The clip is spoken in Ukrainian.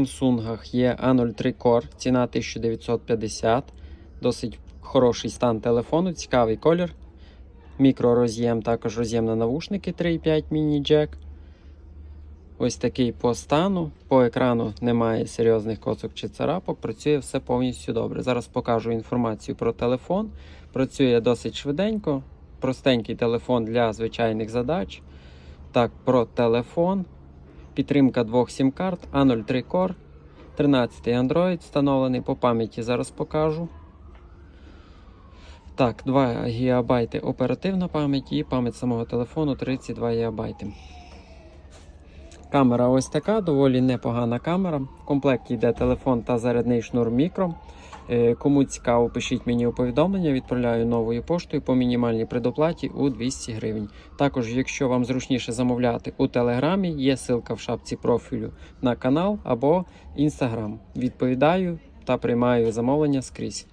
Samsung є A03 Core, ціна 1950. Досить хороший стан телефону, цікавий колір. Мікророз'єм, також роз'єм на навушники 3.5 міні-джек. Ось такий по стану. По екрану немає серйозних коцок чи царапок. Працює все повністю добре. Зараз покажу інформацію про телефон. Працює досить швиденько. Простенький телефон для звичайних задач. Так, про телефон. Підтримка двох сім-карт, A03 Core, 13 Android встановлений по пам'яті. Зараз покажу. Так, 2 ГБ оперативна пам'ять і пам'ять самого телефону 32 ГБ. Камера ось така, доволі непогана камера. В комплекті йде телефон та зарядний шнур мікро. Е, Кому цікаво, пишіть мені у повідомлення, відправляю новою поштою по мінімальній предоплаті у 200 гривень. Також, якщо вам зручніше замовляти у Телеграмі, є ссылка в шапці профілю на канал або інстаграм. Відповідаю та приймаю замовлення скрізь.